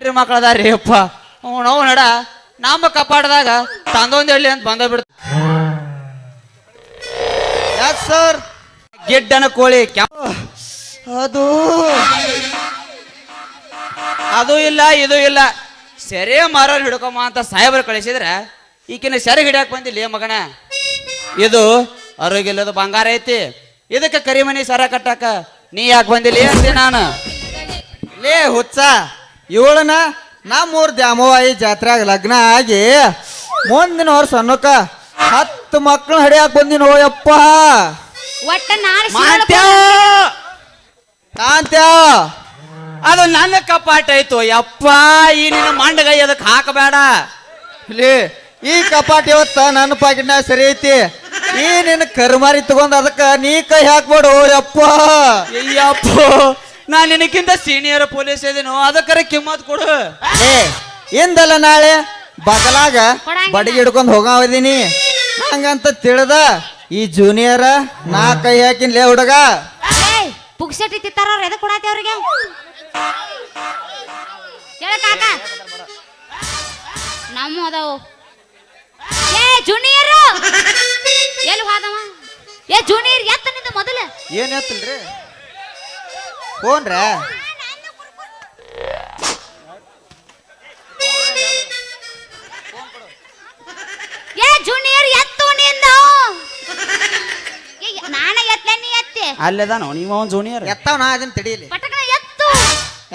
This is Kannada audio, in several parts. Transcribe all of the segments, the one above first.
ಹೆಂಡ್ರಿ ಮಕ್ಕಳದಾರಿ ಅಪ್ಪ. ನಾವು ನಡ. ನಮ್ಮ ಕಪಾಟದಾಗ ತಂದೊಂದ್ ಹೇಳಿ ಅಂತ ಬಂದ ಬಿಡ್ತ ಸರ್? ಗಿಡ್ಡನ ಕೋಳಿ ಅದು. ಅದು ಇಲ್ಲ, ಇದು ಇಲ್ಲ. ಸೆರೆ ಮಾರೋರ್ ಹಿಡ್ಕೊಮ್ಮ ಅಂತ ಸಾಹೇಬರು ಕಳಿಸಿದ್ರೆ ಈಕಿನ ಸೆರೆ ಹಿಡಿಯಕ್ ಬಂದಿಲ್ಲ ಮಗನ? ಇದು ಆರೋಗ್ಯಲ್ಲದ ಬಂಗಾರ ಐತಿ. ಇದಕ್ಕೆ ಕರಿಮನಿ ಸರ ಕಟ್ಟಾಕ ನೀ ಯಾಕೆ ಬಂದಿಲ್ಲ ಅಂತೆ ನಾನು. ಲೇ ಹುಚ್ಚ. ಇವಳನ ನಮ್ಮೂರ್ ದ್ಯಾಮವಾಯಿ ಜಾತ್ರೆಯಾಗ ಲಗ್ನ ಆಗಿ ಮುಂದಿನ ವರ್ಷ ಅನ್ನೋಕ ಹತ್ತು ಮಕ್ಳು ಹಡಿಯಾಕ ಬಂದಿನ ಯಪ್ಪ. ಒಟ್ಟ ನಾನು ಅದು ನನ್ನ ಕಪಾಟ ಆಯ್ತು ಯಪ್ಪ ಈ ನಿನ್ನ ಮಂಡಗೈ ಅದಕ್ಕೆ ಹಾಕಬೇಡ. ಲೇ ಈ ಕಪಾಟ ಇವತ್ತ ನನ್ನ ಪಾಕಿಟ್ನಾಗ ಸರಿ ಐತಿ. ಈ ನಿನ್ನ ಕರ್ಮಾರಿ ತಗೊಂಡ್ ಅದಕ್ಕ ನೀ ಕೈ ಹಾಕ್ಬೇಡು ಯಪ್ಪ. ಅಯ್ಯಪ್ಪ ನಾ ನಿನಕ್ಕಿಂತ ಸೀನಿಯರ್ ಪೊಲೀಸ್ ಇದೀನೋ ಅದಕ್ಕರೆ ಕಿಮ್ಮತ್ ಕೊಡು. ಏ ಇಂದಲ್ಲ ನಾಳೆ? ಬಗಲಾಗ. ಬಡಿಗೆ ಹಿಡ್ಕೊಂಡು ಹೋಗಾವದೀನಿ. ಹಂಗಂತ ತಿಳಿದ ಈ ಜೂನಿಯರ್ ನಾ ಕೈ ಹಾಕಿನ್ ಲೇ ಹುಡುಗ. ಏಯ್ ಪುಕ್ಸಟಿ ತಿತ್ತಾರ ಅವ್ರು ಎದಕ್ ಕೊಡಾತಿ ಅವ್ರಿಗೆ? ಹೇಳ ಕಾಕ. ನಮ್ಮ ಅದಾವು. ಏ ಜೂನಿಯರ್ ಎಲ್ಲಿ ಹೋದವ? ಏ ಜೂನಿಯರ್ ಎತ್ತ ನಿಂದ ಮೊದಲ? ಏನ್ ಹೇಳ್ತಿಲ್ರಿ ಫೋನ್ರ? ಏ ಜೂನಿಯರ್ ಎತ್ತು ನಿಂದ? ಏ, ನಾನ ಎತ್ತಲೆ ನೀ ಎತ್ತಿ? ಅಲ್ಲೇದಾನೋ ನೀವು ಅವನ್ ಜೂನಿಯರ್ ಎತ್ತಾವ ನಾ ಅದನ್ನ ತಡೀಲಿ ಪಟಕನ ಎತ್ತು.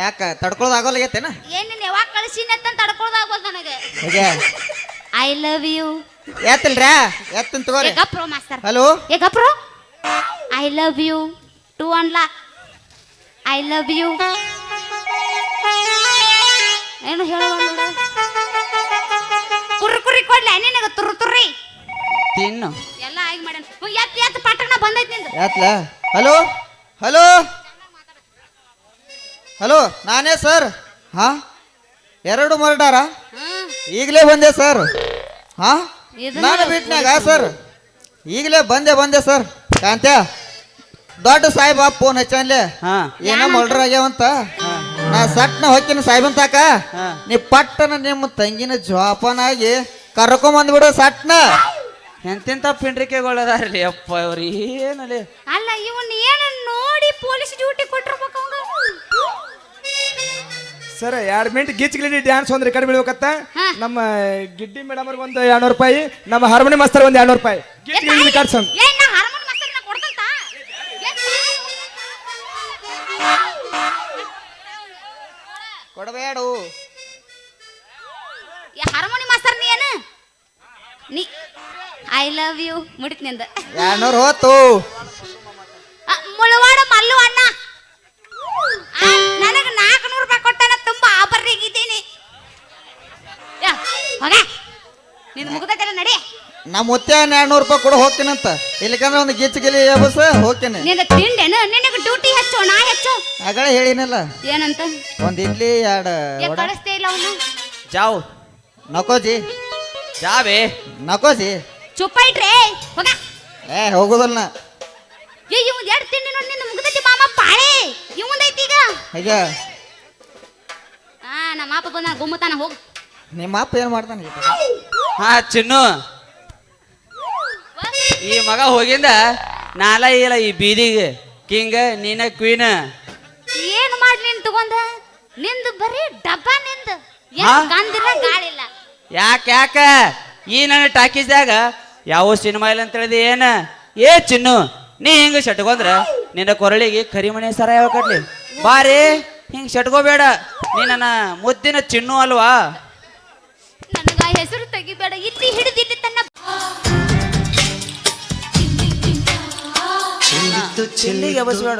ಯಾಕ ತಡ್ಕೊಳೋದ್ ಆಗೋಲ್ಲಾಗೈತೇನ ಏನ್ ನೀನ್ ಯಾವಾಗ ಕಳಿಸಿನ ಅಂತ ತಡ್ಕೊಳ್ದಾಗೋದು ನನಗೆ. ಹೇಗೆ? ಐ ಲವ್ ಯು ಎತ್ತಲ್ರ ಎತ್ತನ್ ತಗೋರಿ. ಗಪ್ರೋ ಮಾಸ್ತರ್. ಹಲೋ? ಏ ಗಪ್ರೋ? ಐ ಲವ್ ಯು ಟು ಅನ್ಲಾ ಐ ಲವ್ ಯು ಏನು ಹೇಳುವ ಕುರ್ರಿ ಕುರ್ರಿ ಕೊಡ್ಲ ನಿನಗ ತುರು ತುರ್ರಿ ತಿನ್ನು. ಎಲ್ಲ ಆಗಿ ಮಾಡ್ಯಾನ. ಹ್ಞೂ, ಎತ್ ಎತ್ ಪಟಕನ ಬಂದೈತಿ ನಿಂದು. ಯಾತ್ಲ ಹಲೋ? ಹಲೋ? ಹಲೋ ನಾನೇ ಸರ್. ಹಾ? ಎರಡು ಮರ್ಡಾರ? ಹ್ಮ್. ಈಗಲೇ ಬಂದೆ ಸರ್. ಹಾ? ಇದನ್ನ ನಾನು ಬಿಟ್ನಾಗ ಸರ್. ಈಗಲೇ ಬಂದೆ ಬಂದೆ ಸರ್. ಕಾಂತ್ಯ? ದೊಡ್ಡ ಸಾಹೇಬ ಫೋನ್ ಹಚ್ಚನ್ಲೆ ಹಾ. ಏನೋ ಮರ್ಡರ್ ಆಗ್ಯಾವಂತ. ನಾ ಸಟ್ನ ಹೊಕ್ಕಿನ ಸಾಹೇಬನ್ ತಾಕ ನೀ ಪಟ್ಟನ ನಿಮ್ಮ ತಂಗಿನ ಜೋಪಾನಾಗಿ ಕರ್ಕೊಂಬಂದ್ಬಿಡು ಸಟ್ನ. ಎಂತೆಂತ ಪಿಂಡ್ರಿಕೆಗಳದಾರ್ಲಿ ಅಪ್ಪ ಇವ್ರು ಏನಲ್ಲಿ? ಅಲ್ಲ ಇವನ್ ಏನ ನೋಡಿ ಪೊಲೀಸ್ ಡ್ಯೂಟಿ ಕೊಟ್ಟಿರ್ಬೇಕು ಅವಂಗ ಸರ್ ಎರಡು ಮಿನಿಟ್ ಗಿಚ್ ಗಿಡಿ ಡ್ಯಾನ್ಸ್ ಒಂದ್ರೆ ಕಡಿಮೆ ಬೀಳ್ಬೇಕತ್ತ. ನಮ್ಮ ಗಿಡ್ಡಿ ಮೇಡಮ್ ಅವ್ರಿಗೆ ಒಂದು ಎರಡ್ನೂರು ರೂಪಾಯಿ ನಮ್ಮ ಹಾರ್ಮೋನಿ ಮಾಸ್ತರ್ ಒಂದು ಎರಡ್ನೂರು ರೂಪಾಯಿ. ಗಿಡ್ಡಿ ಗಿಲಿ ಐ ಲವ್ ಯು. ಮುಡಿತ್ನಿಂದ. ಎರಡ್ನೂರು ಹೋತು. ಆ, ಮುಳವಾಡ ಮಲ್ಲು ಅಣ್ಣ ನನಗೆ ನಾಲ್ಕುನೂರು ರೂಪಾಯಿ ಕೊಟ್ಟಾನ ತುಂಬಾ ಯಾ ಹೋಗ. ನಿನ್ ಮುಗ್ದೈತಲ್ಲ ನಡಿ. ನಮ್ಮ ಮುತ್ತೆ ಎರಡ್ನೂರು ರೂಪಾಯಿ ಕೊಡು ಹೋಗ್ತೀನಂತ. ಇಲ್ಲಿಕಂದ್ರೆ ಒಂದು ಗಿಚ್ಚು ಗಿಲಿ ಬಸ್ ಹೋಗ್ತೀನಿ. ನಿನ್ನ ತಿಂಡೇನು ನಿನಗೆ ಡ್ಯೂಟಿ ಹೆಚ್ಚು ನಾ ಹೆಚ್ಚು. ಆಗಲೇ ಹೇಳಿನಲ್ಲ. ಏನಂತ? ಒಂದು ಇಡ್ಲಿ ಎರಡು ಏ ವಡ. ಕಳಿಸ್ತೇ ಇಲ್ಲ ಅವನು. ಜಾವ್. ನಕೋಜಿ. ಜಾವೇ. ನಕೋಜಿ. ಚುಪ್ಪ ಇಟ್ರೆ ಹೋಗ. ಏ ಹೋಗೋದಲ್ಲ. ಏ ಇವ್ ಎರಡು ತಿಂಡಿ ನೋಡಿ ನಿನ್ನ ಮುಗ್ದೈತಿ ಮಾಮ ಪಾಳೆ. ಇವಂದೈತಿ ಈಗ. ಈಗ? ಆ ನಮ್ಮ ಅಪ್ಪ ಬಂದ ಗುಮ್ಮತಾನ ಹೋಗು. ನಿಮ್ಮ ಅಪ್ಪ ಏನು ಮಾಡ್ತಾನೆ ಹಾ ಚಿನ್ನು. ಈ ಮಗ ಹೋಗಿಂದ ನಾಲ ಇಲ್ಲ ಈ ಬೀದಿಗೆ. ಕಿಂಗ್ ನೀನ ಕ್ವೀನ್. ಏನು ಮಾಡ್ಲಿ ನೀನ್ ತಗೊಂಡ? ನಿಂದು ಬರೀ ಡಬ್ಬ ನಿಂದು. ಹಾ? ಏನು ಗಂಧಿಲ್ಲ ಗಾಳಿಲ್ಲ. ಯಾಕೆ ಯಾಕ? ಈ ನನ್ನ ಟಾಕೀಸ್ದಾಗ ಯಾವ ಸಿನಿಮಾ ಇಲ್ಲ ಅಂತ ಹೇಳಿದೆ ಏನ? ಏ ಚಿನ್ನು ನೀ ಹಿಂಗ ಶಟ್ಕೊಂದ್ರ ನಿನ್ನ ಕೊರಳಿಗೆ ಕರಿಮಣಿ ಸರ ಯಾವ ಕಟ್ಲಿ? ಬಾರಿ ಹಿಂಗ್ ಶಟ್ಕೋಬೇಡ. ನೀ ನನ್ನ ಮುದ್ದಿನ ಚಿನ್ನು ಅಲ್ವಾ? ನನಗ ಹೆಸರು ತೆಗಿಬೇಡ ಇಲ್ಲಿ ಹಿಡಿದಿಲ್ಲಿ ತನ್ನ ಚಿಲ್ಲಿಗೆ ಬಸ್ಬೇಡ.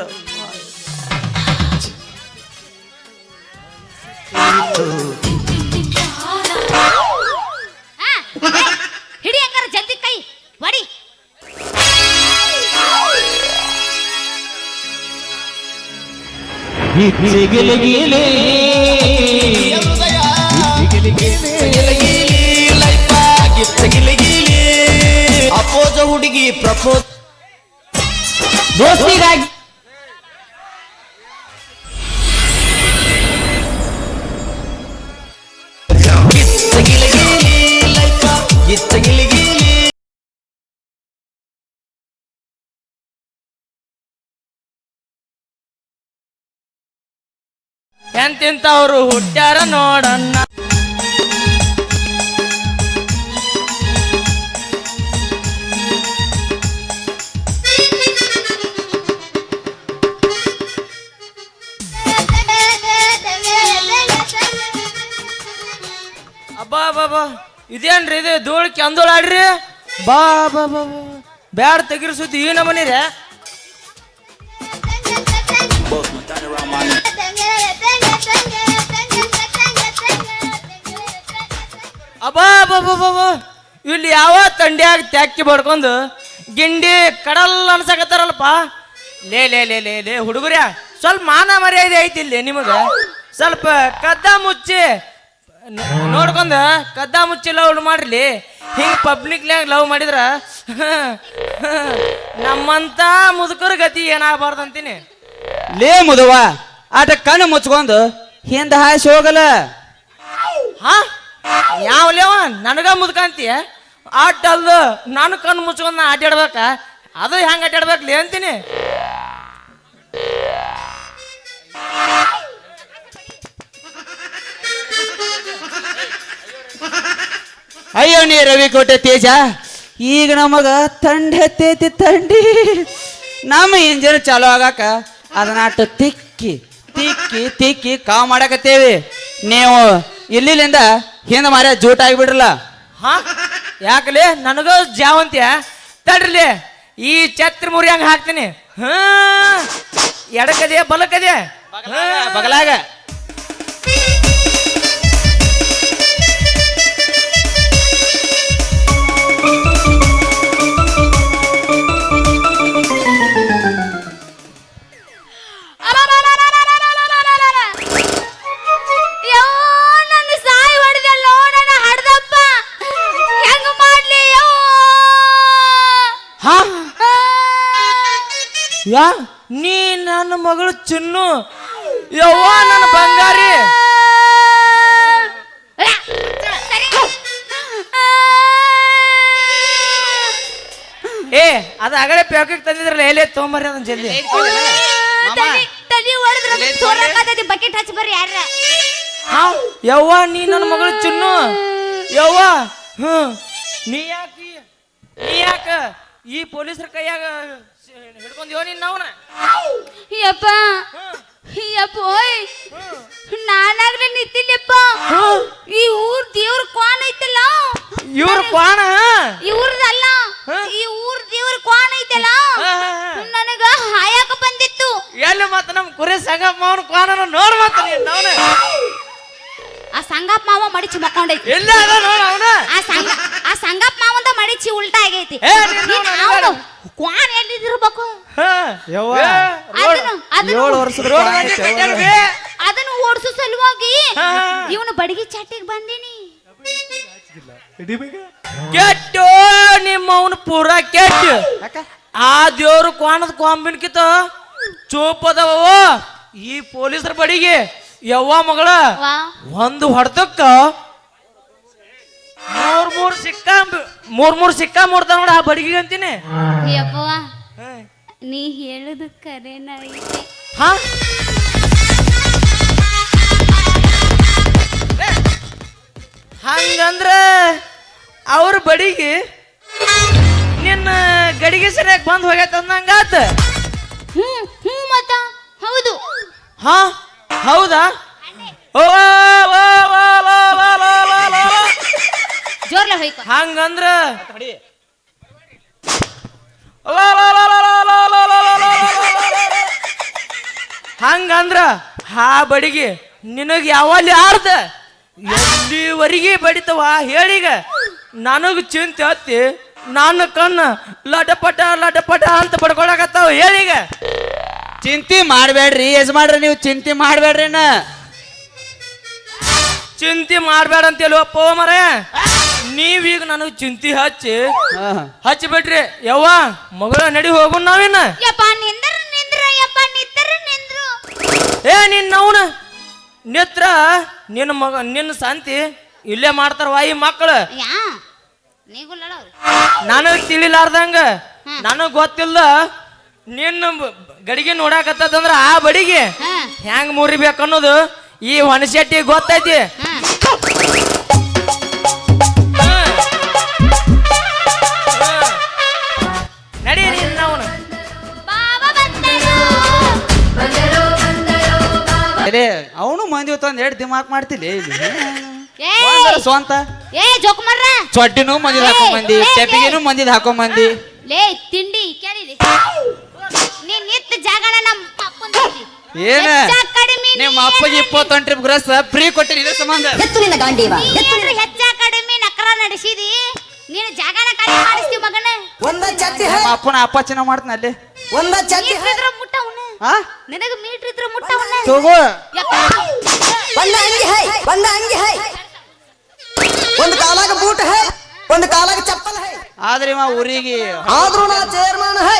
வாடி గిలి గిలి గిలి గిలి లైఫ్ గిలి గిలి అపోజ హుడిగి ప్రపోజ్ దోస్తిగా ಇತ್ತಗಿ ಎಂತಿಂತವ್ರು ಹುಟ್ಟ್ಯಾರ ನೋಡಣ್ಣ. ಅಬ್ಬಾ ಬಾಬಾ ಇದೇನ್ರಿ ಇದು ಧೂಳ್ ಕೆಂದೋಳ ಆಡ್ರಿ? ಬಾ ಬಾ ಬಾ ಬ್ಯಾಡ ತೆಗಿರ್ ಸುದ್ದಿ ಈ ನಮನಿ ರೀ. ಅಬ್ಬಾ ಬಾಬಾ ಬಾಬಾ ಇಲ್ಲಿ ಯಾವ ತಂಡ್ಯಾಗ ತ್ಯಾಕಿ ಬಡ್ಕೊಂಡು ಗಿಂಡಿ ಕಡಲ್ ಅನ್ಸಕತ್ತಾರಲ್ಪ ಲೇ ಲೇ ಲೇ ಲೇ ಲೇ, ಹುಡುಗರ್ಯ, ಸ್ವಲ್ಪ ಮಾನ ಮರ್ಯಾದೆ ಐತಿ ಇಲ್ಲಿ ನಿಮಗೆ. ಸ್ವಲ್ಪ ಕದ್ದ ಮುಚ್ಚಿ, ನೋಡ್ಕೊಂಡ ಕದ್ದ ಮುಚ್ಚಿ ಲವ್ ಮಾಡ್ರಿ. ಹಿಂಗ್ ಪಬ್ಲಿಕ್ನ್ಯಾಗ ಲವ್ ಮಾಡಿದ್ರ, ನಮ್ಮಂತ ಮುದುಕರ ಗತಿ ಏನಾಗಬಾರ್ದು ಅಂತೀನಿ ಲೇ ಮುದುವ ಆಟ ಕಣ್ಣು ಮುಚ್ಕೊಂಡು ಹಿಂದ ಹಾಯ್ಸಿ ಹೋಗಲ್ಲ. ಹಾ? ಯಾವ ನನಗ ಮುದ್ಕಂತೀಯ? ಆಟ ಅಲ್ಲ ನಾನು ಕಣ್ಣು ಮುಚ್ಕೊಂಡು ನಾ ಅಡ್ಡಾಡ್ಬೇಕ ಅದು ಹೆಂಗ್ ಅಡ್ಡಾಡ್ಬೇಕ್ಲಿ ಅಂತೀನಿ. ಅಯ್ಯೋ ನೀ ರವಿ ಕೋಟೆ ತೇಜ ಈಗ ನಮಗ ತಂಡ ಹತ್ತೈತಿ ತಂಡಿ. ನಮ್ಮ ಇಂಜಿನ್ ಚಾಲು ಆಗಾಕ ಅದನ್ನ ಆಟ ತಿಕ್ಕಿ ತಿಕ್ಕಿ ತಿಕ್ಕಿ ಕಾವ್ ಮಾಡಕತ್ತೇವಿ. ನೀವು ಇಲ್ಲಿಂದ ಹಿಂದೆ ಮಾರ ಜೂಟ್ ಆಗಿಬಿಡ್ರಲ್ಲ. ಹಾ? ಯಾಕಲೆ? ನನಗ ಜಾವಂತ್ಯ. ತಡ್ರಲಿ ಈ ಛತ್ರ ಮುರಿ ಹಂಗ ಹಾಕ್ತೀನಿ. ಹಾ ಎಡಕದೆ ಬಲಕದೆ. ಬಗಲಾಗ. ಹಾ? ಯಾ? ನೀ ನನ್ನ ಮಗಳು ಚಿನ್ನು. ಯವ್ವ ನನ್ನ ಬಂಗಾರಿ. ಏ ಅದ ಆಗಲೇ ಪ್ಯಾಕೆಟ್ ತಂದಿದ್ರಲ್ಲ ಎಲೆ ತೊಗೊಂಬರ್ರಿ ಅದನ್ನ ಜಲ್ದಿ. ಬಕೆಟ್ ಹಚ್ಚಿ ಬರ್ರಿ ಯಾರ ಹಾ ಯವ್ವ ನೀ ನನ್ನ ಮಗಳು ಚಿನ್ನು. ಯವ್ವ ಹ್ಮ್. ನೀ ಯಾಕೆ ನೀ ಯಾಕ ಈ ಪೊಲೀಸರ ಕೈಯಾಗ ಹಿಡ್ಕೊಂಡ್ಯೋ ನೀನ್ ನಾವ್ನ ಯಪ್ಪ ಯಪ್ಪ ಓಯ್. ನಾನಾಗ್ಲೇ ನಿಂತಿಲ್ಲಪ್ಪ ಈ ಊರ್ ದೇವ್ರ ಕ್ವಾನ್ ಐತಲ್ಲ? ಇವ್ರ ಕ್ವಾಣ ಈ ಊರ್ದಲ್ಲ ಈ ಊರ್ ದೇವ್ರ ಕ್ವಾನ್ ಐತಲ್ಲ. ನನಗ ಹಾಯಾಕ ಬಂದಿತ್ತು. ಎಲ್ಲಿ ಮತ್ತ ನಮ್ ಕುರಿ ಸಂಗಪ್ಪ ಅವನ ಕ್ವಾನ ನೋಡ್ ಮತ್ತ ಆ ಸಂಗಪ್ಪ ಮಾವ ಮಡಿಚಿ ಮಕ್ಕೊಂಡೈತಿ. ಎಲ್ಲ ಅದ ನೋಡ ಅವನ? ಆ ಸಂಗ ಆ ಸಂಗಪ್ಪ ಮಾವಂದ ಮಡಿಚಿ ಉಲ್ಟಾ ಆಗೈತಿ. ಏ, ನೀನ್ ಕ್ವಾನ್ ಎಲ್ಲಿದಿರ್ಬೇಕು ಯವ್ವ ಅದನ್ನು ಅದನ್ನು ಏಳು ವರ್ಷದ ರೋಡ್ ಕಟ್ಯಾರ್ಬಿ. ಅದನ್ನು ಓಡಿಸೋ ಸಲುವಾಗಿ ಹಾ. ಇವನು ಬಡಗಿ ಚಾಟಿಗೆ ಬಂದೀನಿ. ಕೆಟ್ಟು ನಿಮ್ಮ ಅವನು ಪೂರ ಕೆಟ್ಟು. ಆ ದೇವ್ರು ಕ್ವಾಣದ ಕೊಂಬಿನ್ಕಿತ ಚೂಪದವ ಈ ಪೊಲೀಸರ ಬಡಿಗೆ ಯವ್ವ ಮಗಳ ವಾ. ಒಂದು ಹೊಡೆದಕ್ಕ ಮೂರ್ ಮೂರ್ ಸಿಕ್ಕ ಮೂರ್ ಮೂರ್ ಸಿಕ್ಕ ಮೂಡ್ತಾವ ನೋಡ ಆ ಬಡಗಿ ಅಂತೀನಿ ಯಪ್ಪವ ನೀ ಹೇಳುದು ಕರೆನ ಐತಿ ಹಾ ಹಂಗಂದ್ರ ಅವ್ರ ಬಡಿಗೆ ನಿನ್ನ ಗಡಿಗೆ ಸರಿಯಾಗಿ ಬಂದ್ ಹೋಗೈತೆ ಅಂದಂಗಾತ ಹ್ಞೂ ಹ್ಞೂ ಮತ್ತ ಹೌದು ಹಾ ಹೌದಾ ಓ ಓ, ಓ, ಓ, ಓ, ಓ, ಓ, ಓ, ಓ, ಓ. ಹಂಗಂದ್ರ ಹಂಗಂದ್ರ ಹಾ ಬಡಿಗೆ ನಿನಗೆ ಯಾವಲ್ಲಿ ಎಲ್ಲಿ ಎಲ್ಲಿವರೆಗೆ ಬಡಿತವ ಹೇಳಿಗ ನನಗೆ ಚಿಂತೆ ಹತ್ತಿ ನನ್ನ ಕಣ್ಣ ಲಟಪಟ ಲಟಪಟ ಅಂತ ಪಡ್ಕೊಳಕತ್ತಾವ ಹೇಳಿಗ ಚಿಂತೆ ಮಾಡಬೇಡ್ರಿ ಯಜ್ ಮಾಡ್ರಿ ನೀವು ಚಿಂತೆ ಮಾಡಬೇಡ್ರಿ ಚಿಂತೆ ಮಾಡಬೇಡ ಅಂತ ಹೇಳುವ ಪೋ ಮರೇ ನೀವೀಗ ನನಗ್ ಚಿಂತೆ ಹಚ್ಚಿ ಹಚ್ಚಿ ಬಿಟ್ರಿ ಯವ್ವ ಮಗಳ ನಡಿ ಹೋಗು ನಾವೇನ ಯಪ್ಪ ನಿಂದ್ರ ನಿಂದ್ರ ಯಪ್ಪ ನಿಂತರ ನಿಂದ್ರು. ಏ ನಿನ್ ಅವನ ನಿತ್ರ ನಿನ್ನ ಮಗ ನಿನ್ನ ಶಾಂತಿ ಇಲ್ಲೇ ಮಾಡ್ತಾರ ಈ ಮಕ್ಕಳು ಯಾ ನೀಗುಲ್ಲ ನನಗ್ ತಿಳಿಲಾರ್ದಂಗ ನನಗ್ ಗೊತ್ತಿಲ್ಲ ನಿನ್ನ ಗಡಿಗೆ ನೋಡಾಕತ್ತದಂದ್ರ ಆ ಬಡಿಗೆ ಹಾ. ಹೆಂಗ್ ಮುರಿಬೇಕು ಅನ್ನೋದು ಈ ಹೊನಶೆಟ್ಟಿ ಗೊತ್ತೈತಿ. ಅದೇ ಅವನು ಮಂದಿ ಹೊತ್ತು ಎರಡು ದಿಮಾಕ್ ಮಾಡ್ತಿಲ್ಲ ಇಲ್ಲಿ ಸ್ವಂತ. ಏ ಜೋಕ್ ಚೊಡ್ಡಿನೂ ಮಂದಿ ಹಾಕೊಂಡ್ ಮಂದಿ ಟೆಪಿಗೆನೂ ಮಂದಿದ್ ಹಾಕೊಂಡ್ ಮಂದಿ ಲೇ ತಿಂಡಿ ಕೇಳಿಲಿ ನೀನ್ ನಿತ್ತ ಜಾಗನ ನಮ್ಮ ಅಪ್ಪನ. ಏನ? ಕಡಿಮೆ ನಿಮ್ಮ ಅಪ್ಪಗೆ ಇಪ್ಪತ್ತೊಂದು ಟ್ರಿಪ್ ಗ್ರಸ್ ಫ್ರೀ ಕೊಟ್ಟಿನಿ ಇದ್ರ ಸಂಬಂಧ. ನೀ ಏನ್ರ ಹೆಚ್ಚ ಕಡಿಮೆ ನಕರ ನಡೆಸಿದಿ? ನೀನು ಜಾಗನ ಖಾಲಿ ಮಾಡಿಸ್ತೀವಿ ಮಗನ? ನಮ್ಮ ಅಪ್ಪನ ಅಪ್ಪಾಚಿನ ಮಾಡ್ತಾನೆ ಅಲ್ಲಿ. ಮೀಟ್ರ್ ಮುಟ್ಟ ಮುಟ್ಟವನ ಹಾ ನಿನಗ ಮೀಟ್ರ್ ಇದ್ರ ಮುಟ್ಟವನ ತಗೋ. ಒಂದ ಅಂಗಿ ಹೈ ಒಂದ ಅಂಗಿ ಹೈ. ಒಂದು ಕಾಲಾಗ ಬೂಟ್ ಹೈ ಒಂದು ಕಾಲಾಗ ಚಪ್ಪಲ್ ಹೈ. ಆದ್ರೆ ಇವ ಊರಿಗೆ ಆದ್ರೂ ನಾ ಚೇರ್ಮನ್ ಹೈ.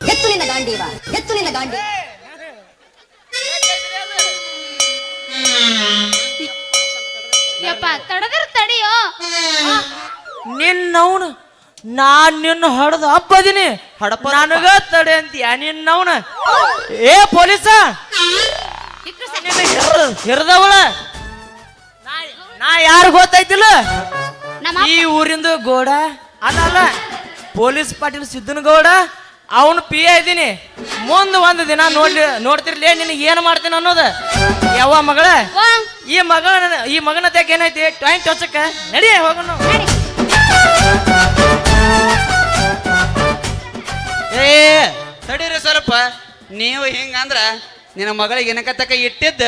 ಎತ್ತು ನಿನ್ನ ಗಾಂಡೀವ ಎತ್ತು ನಿನ್ನ ಗಾಂಡಿ. ಯಪ್ಪ ತಡದ್ರ ತಡಿಯೋ. ನಿನ್ನವನು ನಾನ್ ನಿನ್ನ ಹಡದ ಹಬ್ಬದಿನಿ ಹಡಪ ನನಗ ತಡೆ ಅಂತೀಯ ನಿನ್ನವನ ಏ ಪೊಲೀಸ. ಹಿರಿದವಳ. ನಾ ಯಾರು ಗೊತ್ತೈತಿಲ್ಲ? ನಮ್ಮ ಈ ಊರಿಂದ ಗೌಡ. ಅಲ್ಲ ಪೊಲೀಸ್ ಪಾಟೀಲ್ ಸಿದ್ದನ ಗೌಡ ಅವನು ಪಿ ಎ ಇದ್ದೀನಿ. ಮುಂದ್ ಒಂದು ದಿನ ನೋಡ್ಲಿ ನೋಡ್ತಿರ್ಲಿ ನಿನಗೆ ಏನು ಮಾಡ್ತೀನಿ ಅನ್ನೋದು. ಯಾವ ಮಗಳ ಈ ಮಗಳ ಈ ಮಗನ ತೆಗ್ ಏನೈತಿ ಟೈಮ್ ಹೊಚ್ಚಕ್ಕ ನಡಿ ಹೋಗೋಣ. ಏ ತಡೀರಿ ಸ್ವಲ್ಪ. ನೀವು ಹಿಂಗಂದ್ರ ನಿನ್ನ ಮಗಳಿಗೆ ಏನಕತ್ತಕ ಇಟ್ಟಿದ್ದ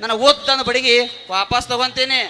ನನ್ನ ಓದ್ ತಂದ ಬಡಿಗೆ ವಾಪಸ್ ತಗೊಂತೀನಿ.